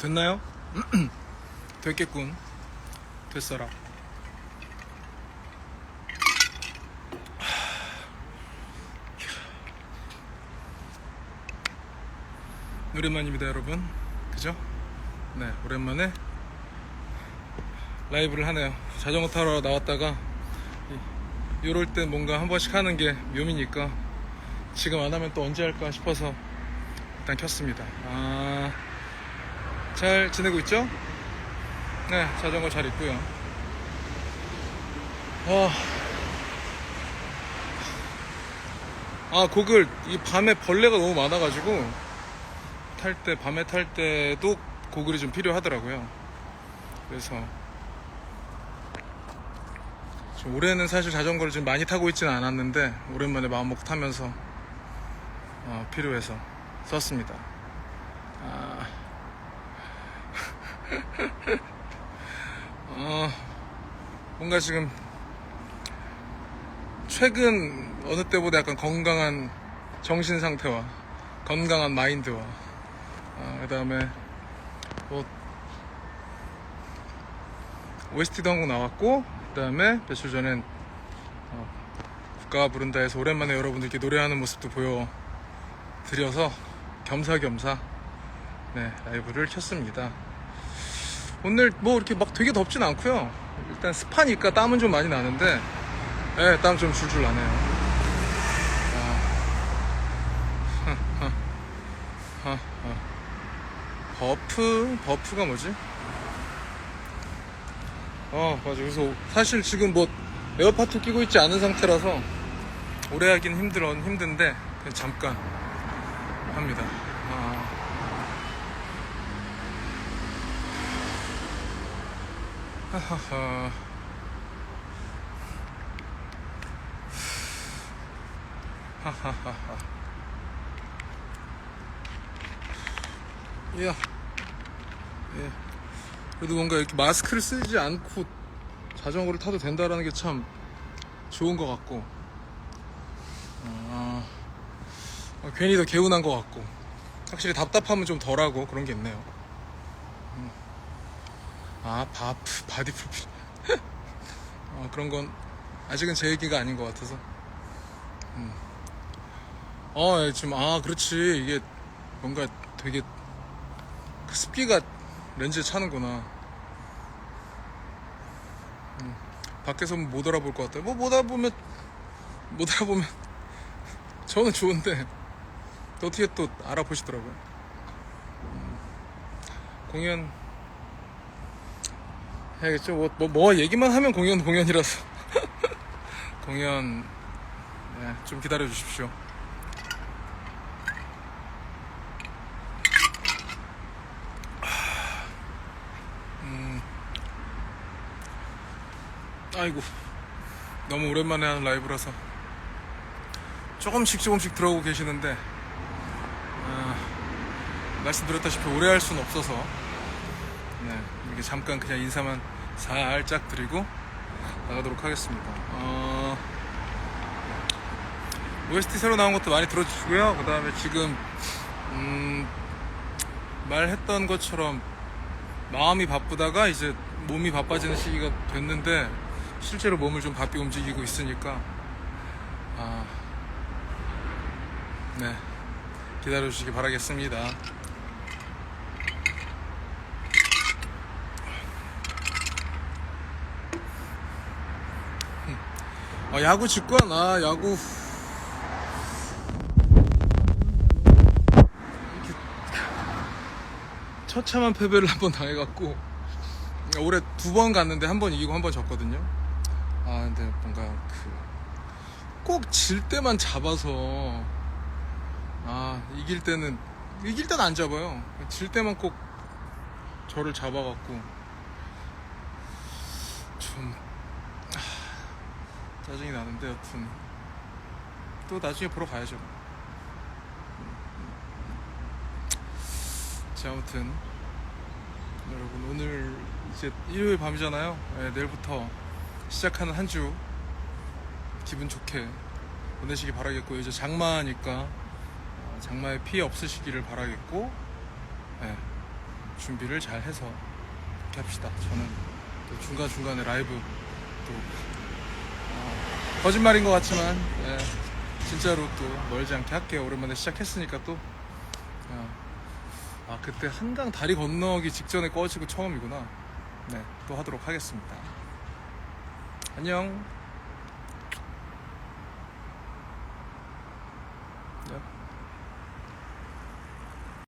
됐나요? 됐겠군. 됐어라. 오랜만입니다, 여러분. 그죠? 네, 오랜만에 라이브를 하네요. 자전거 타러 나왔다가 이- 이럴 때 뭔가 한 번씩 하는 게 묘미니까 지금 안 하면 또 언제 할까 싶어서 일단 켰습니다. 아, 잘 지내고 있죠? 네, 자전거 잘 있고요. 아, 아 곡을 이 밤에 벌레가 너무 많아가지고 탈 때 밤에 탈 때도 고글이 좀 필요하더라고요. 그래서 좀 올해는 사실 자전거를 좀 많이 타고 있지는 않았는데 오랜만에 마음먹고 타면서 어, 필요해서 썼습니다. 아... 어, 뭔가 지금 최근 어느 때보다 약간 건강한 정신 상태와 건강한 마인드와 어, 그 다음에 뭐 OST도 한 곡 나왔고 그 다음에 며칠 전엔 어, 국가가 부른다에서 오랜만에 여러분들께 노래하는 모습도 보여드려서 겸사겸사 네 라이브를 켰습니다. 오늘 뭐 이렇게 막 되게 덥진 않고요. 일단 습하니까 땀은 좀 많이 나는데 네, 땀좀 줄줄 나네요. 아. 버프? 버프가 뭐지? 어, 맞아. 그래서 사실 지금 뭐 에어팟도 끼고 있지 않은 상태라서 오래 하긴 힘들어, 힘든데 잠깐 합니다. 아. 하하하. 하하하하. 이야. 예. 그래도 뭔가 이렇게 마스크를 쓰지 않고 자전거를 타도 된다라는 게 참 좋은 것 같고, 어, 어, 괜히 더 개운한 것 같고, 확실히 답답함은 좀 덜하고 그런 게 있네요. 음. 아, 바프, 바디 프로필. 어, 그런 건 아직은 제 얘기가 아닌 것 같아서. 음. 어, 예, 지금, 아, 그렇지. 이게 뭔가 되게 그 습기가 렌즈에 차는구나. 음, 밖에서 못 알아볼 것 같아요. 뭐 못 알아보면 못 알아보면 저는 좋은데 또 어떻게 또 알아보시더라고요. 음, 공연 해야겠죠. 뭐, 뭐, 뭐 얘기만 하면 공연 공연이라서. 공연 네, 좀 기다려 주십시오. 아이고. 너무 오랜만에 하는 라이브라서. 조금씩 조금씩 들어오고 계시는데 아, 말씀드렸다시피 오래 할 수는 없어서. 네, 이렇게 잠깐 그냥 인사만 살짝 드리고 나가도록 하겠습니다. 어, OST 새로 나온 것도 많이 들어주시고요. 그 다음에 지금 음, 말했던 것처럼 마음이 바쁘다가 이제 몸이 바빠지는 시기가 됐는데 실제로 몸을 좀 바삐 움직이고 있으니까 아, 네 기다려 주시기 바라겠습니다. 아, 야구 직관 아 야구 이렇게 처참한 패배를 한 번 당해갖고 올해 두 번 갔는데 한 번 이기고 한 번 졌거든요. 아 근데 뭔가 그 꼭 질 때만 잡아서 아 이길 때는 이길 때는 안 잡아요. 질 때만 꼭 저를 잡아갖고 좀 아, 짜증이 나는데 여튼 또 나중에 보러 가야죠. 자 아무튼 여러분 오늘 이제 일요일 밤이잖아요. 네, 내일부터 시작하는 한 주 기분 좋게 보내시기 바라겠고 이제 장마니까 어, 장마에 피해 없으시기를 바라겠고 네, 준비를 잘 해서 그렇게 합시다. 저는 또 중간 중간에 라이브 또 어, 거짓말인 것 같지만 예, 진짜로 또 멀지 않게 할게요. 오랜만에 시작했으니까 또 어, 아 그때 한강 다리 건너기 직전에 꺼지고 처음이구나. 네, 또 하도록 하겠습니다. 안녕.